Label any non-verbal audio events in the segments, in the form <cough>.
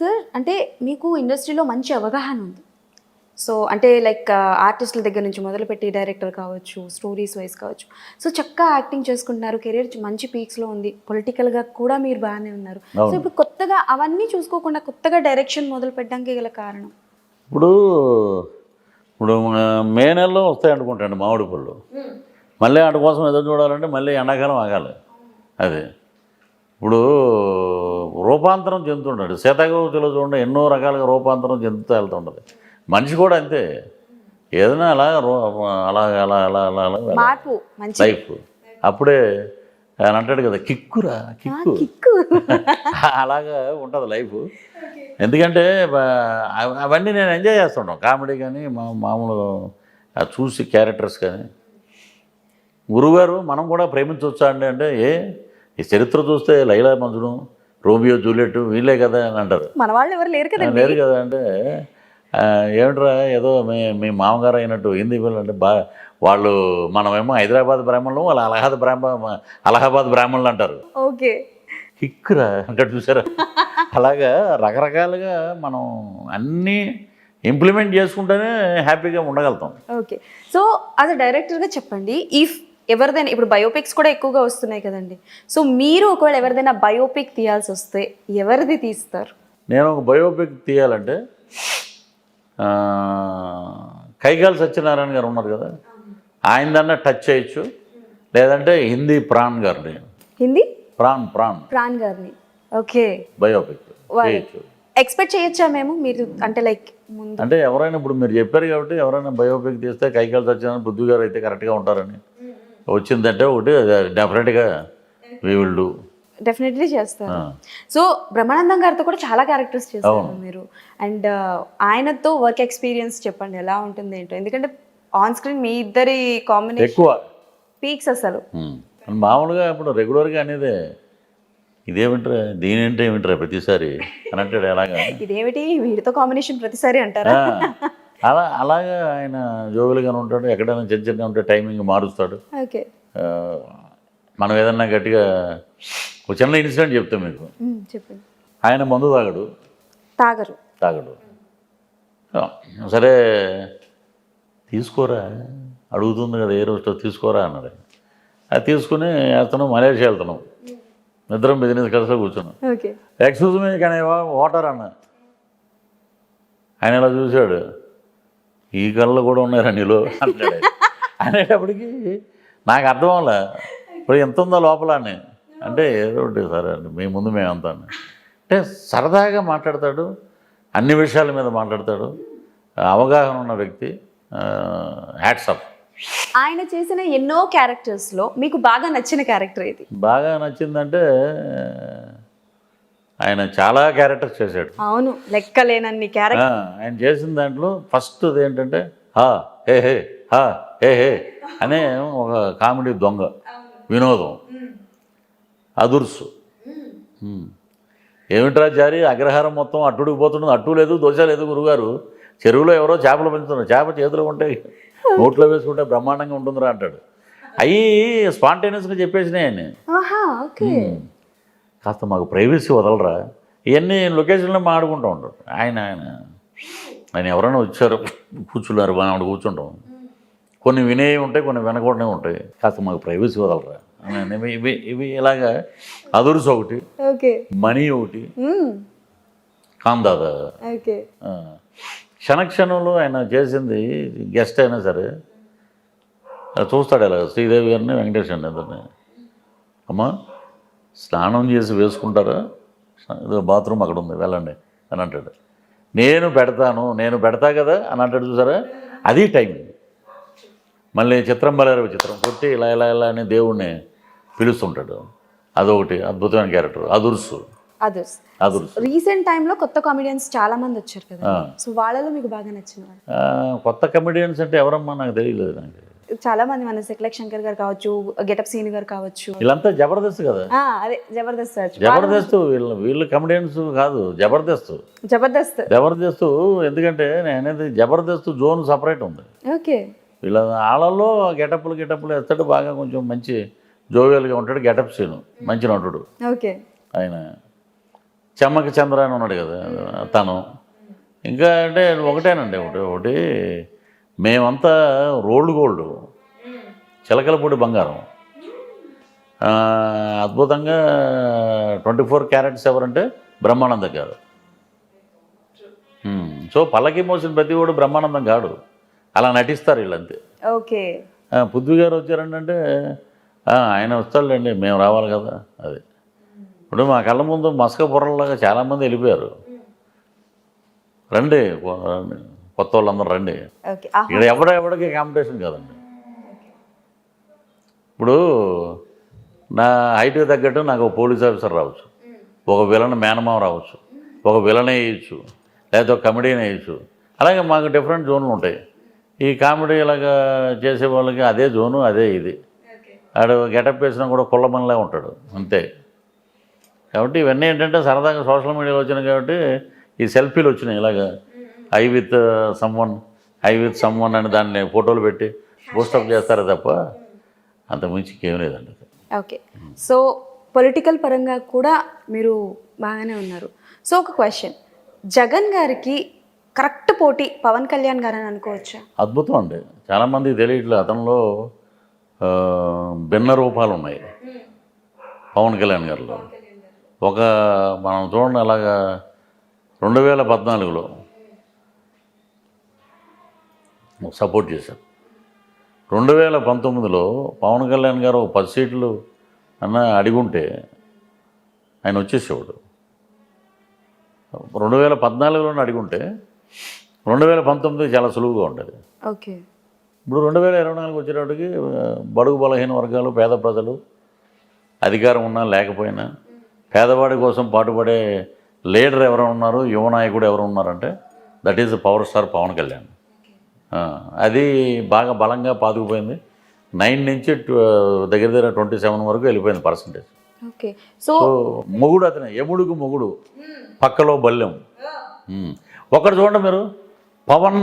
Sir అంటే మీకు ఇండస్ట్రీలో మంచి అవగాహన ఉంది. సో అంటే లైక్ ఆర్టిస్టుల దగ్గర నుంచి మొదలుపెట్టి డైరెక్టర్ కావచ్చు స్టోరీస్ వైజ్ కావచ్చు. సో చక్కగా యాక్టింగ్ చేసుకుంటున్నారు కెరీర్ మంచి పీక్స్లో ఉంది. పొలిటికల్గా కూడా మీరు బాగానే ఉన్నారు. సో. ఇప్పుడు కొత్తగా అవన్నీ చూసుకోకుండా కొత్తగా డైరెక్షన్ మొదలు పెట్టడానికి గల కారణం? ఇప్పుడు ఇప్పుడు మ- నెలలో వస్తాయి అనుకుంటాండి మామిడి పళ్ళు. మళ్ళీ వాటి కోసం ఎదురు చూడాలంటే మళ్ళీ ఎండాకాలం ఆగాలి. అది. ఇప్పుడు రూపాంతరం చెందుతుంటాడు. శతకవతిలో చూడండి ఎన్నో రకాలుగా రూపాంతరం చెందుతూ వెళ్తుంటుంది. మనిషి కూడా అంతే. ఏదైనా అలా రూ అలా అలా అలా అలా అలా లైఫ్. అప్పుడే ఆయన అంటాడు కదా కిక్కురా కిక్కు. కిక్కు. <laughs> అలాగా ఉంటుంది లైఫ్. ఎందుకంటే అవన్నీ నేను ఎంజాయ్ చేస్తుంటాం. కామెడీ కానీ మా మామూలు చూసి క్యారెక్టర్స్ కానీ. గురుగారు మనం కూడా ప్రేమించవచ్చా అండి అంటే ఏ ఈ చరిత్ర చూస్తే లైలా మంజును రోమియో జూలియట్ వీళ్ళే కదా అని అంటారు. మన వాళ్ళు ఎవరు లేరు కదండి. లేరు కదా అంటే ఏమిట్రా ఏదో మీ మీ మామగారు అయినట్టు పిల్లలు అంటే బా వాళ్ళు మనమేమో హైదరాబాద్ బ్రాహ్మణులు వాళ్ళు అలహాబాద్ బ్రాహ్మణ అలహాబాద్ బ్రాహ్మణులు అంటారు. ఓకే. కిక్కురా అంటే చూసారా? అలాగా రకరకాలుగా మనం అన్నీ ఇంప్లిమెంట్ చేసుకుంటేనే హ్యాపీగా ఉండగలుగుతాం. ఓకే. సో యాజ్ అ డైరెక్టర్గా చెప్పండి ఇఫ్ ఎవరిదైనా ఇప్పుడు బయోపిక్స్ కూడా ఎక్కువగా వస్తున్నాయి కదండి. సో మీరు ఒకవేళ ఎవరిదైనా బయోపిక్ తీయాల్సి వస్తే ఎవరిది తీస్తారు? నేను ఒక బయోపిక్ తీయాలంటే కైగాల్ సత్యనారాయణ గారు ఉన్నారు కదా. ఆయనదన్నా టచ్ చేయొచ్చు. లేదంటే హిందీ ప్రాణ్ గారిని. హిందీ? ప్రాణ్ ప్రాణ్. ప్రాణ్ గారిని. ఓకే. బయోపిక్ చేయొచ్చు ఎక్స్పెక్ట్ చేయొచ్చా మేము? మీరు అంటే లైక్ అంటే ఎవరైనా ఇప్పుడు మీరు చెప్పారు కాబట్టి ఎవరైనా బయోపిక్ తీస్తే కైకాలు సత్యనారాయణ బుద్ధి గారు అయితే కరెక్ట్గా ఉంటారని. వచ్చిందంటే ఒకటి డెఫినెట్గా వీ విల్ డూ డెఫినెట్లీ చేస్తారు. సో బ్రహ్మానందం గారితో కూడా చాలా క్యారెక్టర్స్ చేస్తారు మీరు. అండ్ ఆయనతో వర్క్ ఎక్స్పీరియన్స్ చెప్పండి ఎలా ఉంటుంది ఏంటో. ఎందుకంటే ఆన్ స్క్రీన్ మీ ఇద్దరి కాంబినేషన్ ఎక్కువ. పీక్స్ అసలు. మామూలుగా ఇప్పుడు రెగ్యులర్గా అనేదే ఇదేమిట్రా దీనేంటే ఏమిట్రా ప్రతిసారి? అని అంటాడు ఎలాగా? <laughs> ఇదేమిటి? వీడితో కాంబినేషన్ ప్రతిసారి అంటారా? అలా అలాగా ఆయన జోగులుగానే ఉంటాడు ఎక్కడైనా చిన్న చిన్న ఉంటే టైమింగ్ మారుస్తాడు. ఓకే. మనం ఏదన్నా గట్టిగా ఒక చిన్న ఇన్సిడెంట్ చెప్తాం మీకు. చెప్పండి. ఆయన మందు తాగడు. తాగరు. తాగడు. సరే తీసుకోరా అడుగుతుంది కదా ఏ రోజు తీసుకోరా అన్నాడు అది తీసుకుని అతను మలేషియా వెళ్తున్నాం. ఇద్దరం బిజినెస్ కలిసి కూర్చున్నాం. ఎక్స్క్యూజ్ మీ కానీ వాటర్ అన్న. ఆయన ఇలా చూశాడు. ఈ కళ్ళు కూడా ఉన్నారా నీలో అంటాడు. అనేటప్పటికి నాకు అర్థం అవ్వలే. ఇప్పుడు ఎంత ఉందో లోపల అని. అంటే ఏదో ఒకటి సరే అండి మీ ముందు మేము అంతా అని. అంటే సరదాగా మాట్లాడతాడు అన్ని విషయాల మీద మాట్లాడతాడు. అవగాహన ఉన్న వ్యక్తి హ్యాట్సప్ ఆయన చేసిన ఎన్నో క్యారెక్టర్స్లో మీకు బాగా నచ్చిన క్యారెక్టర్ ఇది బాగా నచ్చిందంటే ఆయన చాలా క్యారెక్టర్స్ చేశాడు. అవును లెక్కలేనన్ని క్యారెక్టర్ ఆయన చేసిన దాంట్లో ఫస్ట్ ఏంటంటే హా హే హే హా హే హే అనే ఒక కామెడీ దొంగ వినోదం. అదుర్సు. ఏమిట్రా జారి అగ్రహారం మొత్తం అట్టుడికి పోతుంది అట్టు లేదు దోశ లేదు గురుగారు. చెరువులో ఎవరో చేపలు పెంచుతున్నారు చేప చేతిలో ఉంటే నోట్లో వేసుకుంటే బ్రహ్మాండంగా ఉంటుందిరా అంటాడు. అవి స్పాంటేనియస్గా చెప్పేసినాయి ఆయన కాస్త మాకు ప్రైవసీ వదలరా. ఇవన్నీ లొకేషన్లో మాట్లాడుకుంటూ ఉంటాడు ఆయన ఆయన ఆయన ఎవరైనా వచ్చారు కూర్చున్నారు మనం కూర్చుంటాం. కొన్ని వినేవి ఉంటాయి కొన్ని వినకూడనే ఉంటాయి. కాస్త మాకు ప్రైవసీ వదలరా. ఇవి ఇవి ఇవి ఇలాగా అదురుసు ఒకటి మనీ ఒకటి. కాందాద. క్షణక్షణంలో ఆయన చేసింది గెస్ట్ అయినా సరే చూస్తాడు ఇలా శ్రీదేవి గారిని వెంకటేష్ అండి ఇద్దరిని. అమ్మా స్నానం చేసి వేసుకుంటారా? ఇదో బాత్రూమ్ అక్కడ ఉంది వెళ్ళండి అని అంటాడు. నేను పెడతాను నేను పెడతా కదా అని అంటాడు చూసారా? అది టైం. మళ్ళీ చిత్రం బలేరు చిత్రం కొట్టి ఇలా ఇలా ఇలా అని దేవుణ్ణి పిలుస్తుంటాడు. అదొకటి అద్భుతమైన క్యారెక్టర్. అదుర్సు. రీసెంట్ టైంలో కొత్త కామెడియన్స్ చాలా మంది వచ్చారు కదా. సో వాళ్ళలో మీకు బాగా నచ్చిన కొత్త కమెడియన్స్ అంటే ఎవరమ్మా? నాకు తెలియలేదు నాకు. చాలా మంది మన శక్లక్ శంకర్ గారు కావచ్చు గెటప్ సీని గారు కావచ్చు. వీళ్ళంతా జబర్దస్త్ కదా. అదే జబర్దస్త్ జబర్దస్త్ వీళ్ళు వీళ్ళు కమెడియన్స్ కాదు జబర్దస్త్. జబర్దస్త్. జబర్దస్త్ ఎందుకంటే నేను అనేది జబర్దస్త్ జోన్ సపరేట్ ఉంది. ఓకే. వీళ్ళ ఆళ్ళల్లో గెటప్లు గెటప్లు వేస్తాడు బాగా కొంచెం మంచి జోవియల్గా ఉంటాడు గెటప్ సీను మంచి నటుడు. ఓకే. ఆయన చెమ్మకి చంద్ర అని ఉన్నాడు కదా తను. ఇంకా అంటే ఒకటేనండి ఒకటి ఒకటి మేమంతా రోల్డ్ గోల్డ్. చిలకలపూడి బంగారం. అద్భుతంగా ట్వంటీ ఫోర్ క్యారెట్స్ ఎవరంటే బ్రహ్మానందం గారు. సో పల్లకి మోసిన ప్రతి వాడు బ్రహ్మానందం కాడు. అలా నటిస్తారు వీళ్ళంతే. ఓకే. పృథ్వీ గారు వచ్చారంటే "ఆ, ఆయన వస్తాడులేండి మేము రావాలి కదా అది. ఇప్పుడు మా కళ్ళ ముందు మసక బుర్రలాగా చాలామంది వెళ్ళిపోయారు. రండి రండి. కొత్త వాళ్ళందరూ రండి ఇక్కడ ఎవడ ఎవడికి కాంపిటీషన్ కాదండి. ఇప్పుడు నా హైట్కి తగ్గట్టు నాకు ఒక పోలీస్ ఆఫీసర్ రావచ్చు. ఒక విలన్ మేనమామ రావచ్చు. ఒక విలన్ వేయచ్చు. లేకపోతే ఒక కమెడీని వేయచ్చు. అలాగే మాకు డిఫరెంట్ జోన్లు ఉంటాయి. ఈ కామెడీ ఇలాగా చేసే వాళ్ళకి అదే జోను అదే ఇది. ఆడు గెటప్ వేసినా కూడా కుళ్ళమనిలా ఉంటాడు. అంతే. కాబట్టి ఇవన్నీ ఏంటంటే సరదాగా సోషల్ మీడియాలో వచ్చినాయి కాబట్టి ఈ సెల్ఫీలు వచ్చినాయి ఇలాగా. I with someone I with someone అని దాన్ని ఫోటోలు పెట్టి పోస్టప్ చేస్తారు తప్ప అంత మించి ఏం లేదండి ఓకే. సో పొలిటికల్ పరంగా కూడా మీరు బాగానే ఉన్నారు. సో ఒక క్వశ్చన్. జగన్ గారికి కరెక్ట్ పోటీ పవన్ కళ్యాణ్ గారు అని అనుకోవచ్చా? అద్భుతం అండి. చాలామందికి తెలియట్లేదు అతనిలో భిన్న రూపాలు ఉన్నాయి. పవన్ కళ్యాణ్ గారిలో. ఒక మనం చూడండి అలాగా రెండు వేల పద్నాలుగులో సపోర్ట్ చేశారు రెండు వేల పంతొమ్మిదిలో పవన్ కళ్యాణ్ గారు ఒక పది సీట్లు అన్న అడిగుంటే ఆయన వచ్చేసేవాడు. రెండు వేల పద్నాలుగులోనే అడిగుంటే రెండు వేల పంతొమ్మిది చాలా సులువుగా ఉండేది. ఓకే. ఇప్పుడు రెండు వేల ఇరవై నాలుగు వచ్చేటప్పటికి బడుగు బలహీన వర్గాలు పేద ప్రజలు అధికారం ఉన్నా లేకపోయినా పేదవాడి కోసం పాటుపడే లీడర్ ఎవరు ఉన్నారు యువ నాయకుడు ఎవరు ఉన్నారంటే that is power star Pawan Kalyan. అది బాగా బలంగా పాతుకుపోయింది. నైన్ నుంచి దగ్గర దగ్గర ట్వంటీ సెవెన్ వరకు వెళ్ళిపోయింది పర్సంటేజ్. ఓకే. సో మొగుడు అతనే ఎముడుకు మొగుడు. పక్కలో బల్యం. ఒకటి చూడండి మీరు. Pawan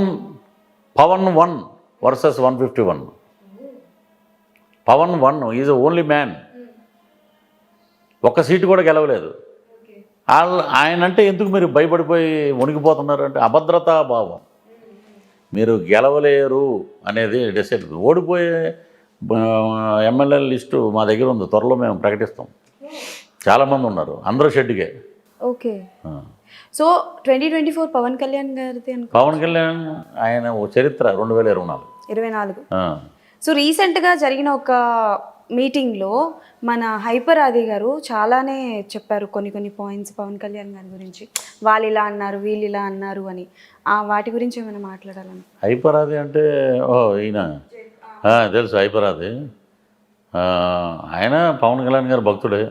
Pawan one versus one fifty one. Pawan one is only man. ఒక్క సీటు కూడా గెలవలేదు. వాళ్ళ ఆయన అంటే ఎందుకు మీరు భయపడిపోయి వణికిపోతున్నారు అంటే అభద్రతా భావం. మీరు గెలవలేరు అనేది డిసైడ్ ఓడిపోయే ఎమ్మెల్యే లిస్టు మా దగ్గర ఉంది. త్వరలో మేము ప్రకటిస్తాం. చాలామంది ఉన్నారు. అందరూ షెడ్కే okay. So twenty twenty four Pawan Kalyan గారిది అనుకో పవన్ కళ్యాణ్ ఆయన ఓ చరిత్ర రెండు వేల ఇరవై నాలుగు. ఇరవై నాలుగు. సో రీసెంట్గా జరిగిన ఒక మీటింగ్లో మన హైపర్ గారు చాలానే చెప్పారు కొన్ని కొన్ని పాయింట్స్ పవన్ కళ్యాణ్ గారి గురించి. వాళ్ళు ఇలా అన్నారు వీళ్ళు ఇలా అన్నారు అని. ఆ వాటి గురించి ఏమైనా మాట్లాడాలని హైపరాది అంటే ఓ ఈయన. తెలుసు హైపరాది ఆయన పవన్ కళ్యాణ్ గారు భక్తుడే.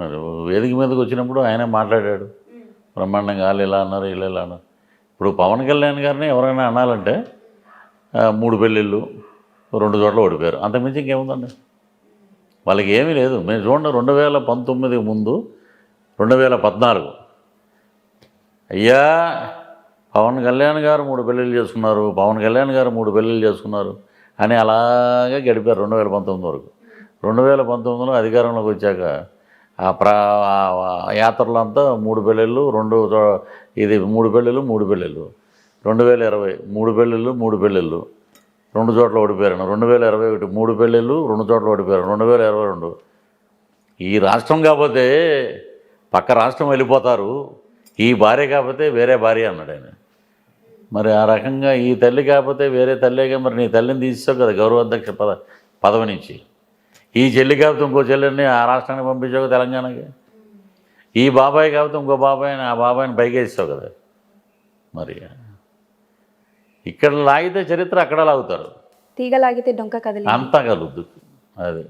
మరి వేదిక మీదకి వచ్చినప్పుడు ఆయనే మాట్లాడాడు. బ్రహ్మాండంగా వాళ్ళు ఇలా అన్నారు వీళ్ళు ఇలా అన్నారు. ఇప్పుడు పవన్ కళ్యాణ్ గారిని ఎవరైనా అనాలంటే మూడు పెళ్ళిళ్ళు రెండు చోట్ల ఓడిపోయారు. అంతకుమించి ఇంకేముందండి? వాళ్ళకి ఏమీ లేదు. మేము చూడండి రెండు వేల పంతొమ్మిది ముందు రెండు వేల పద్నాలుగు. అయ్యా పవన్ కళ్యాణ్ గారు మూడు పెళ్ళిళ్ళు చేసుకున్నారు పవన్ కళ్యాణ్ గారు మూడు పెళ్ళిళ్ళు చేసుకున్నారు అని అలాగే గడిపారు రెండు వేల పంతొమ్మిది వరకు. రెండు వేల పంతొమ్మిదిలో అధికారంలోకి వచ్చాక ఆ ప్రా యాత్రలు అంతా మూడు పెళ్ళిళ్ళు రెండు ఇది మూడు పెళ్ళిళ్ళు మూడు పెళ్ళిళ్ళు. రెండు వేల ఇరవై మూడు పెళ్ళిళ్ళు మూడు పెళ్ళిళ్ళు. రెండు చోట్ల ఓడిపోయారు రెండు వేల ఇరవై ఒకటి మూడు పెళ్ళిళ్ళు రెండు చోట్ల ఓడిపోయారు. రెండు వేల ఇరవై రెండు. ఈ రాష్ట్రం కాకపోతే పక్క రాష్ట్రం వెళ్ళిపోతారు. ఈ భార్య కాకపోతే వేరే భార్య అన్నాడు ఆయన. మరి ఆ రకంగా ఈ తల్లి కాకపోతే వేరే తల్లిగా మరి నీ తల్లిని తీసేసావు కదా గౌరవాధ్యక్ష పద పదవి నుంచి. ఈ చెల్లి కాకపోతే ఇంకో చెల్లెని ఆ రాష్ట్రానికి పంపించావు తెలంగాణకి? ఈ బాబాయ్ కాకపోతే ఇంకో బాబాయ్ ఆ బాబాయ్ని పైకి కదా మరి? ఇక్కడ లాగితే చరిత్ర అక్కడ లాగుతారు. తీగలాగితే డొంక కదిలి అంతా కలుద్దు అది.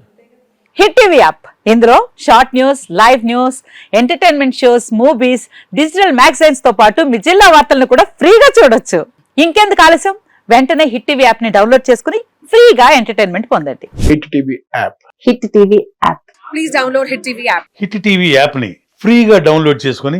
Hit TV app. ఇందులో short news live news entertainment shows movies digital మ్యాగజైన్స్తో పాటు మీ జిల్లా వార్తలను కూడా ఫ్రీగా చూడొచ్చు. ఇంకెందుకు ఆలస్యం? వెంటనే హిట్ టీవీ యాప్ని డౌన్లోడ్ చేసుకుని ఫ్రీగా ఎంటర్టైన్మెంట్ పొందండి. Hit TV app. Hit TV app. Hit TV యాప్ని ఫ్రీగా డౌన్లోడ్ చేసుకొని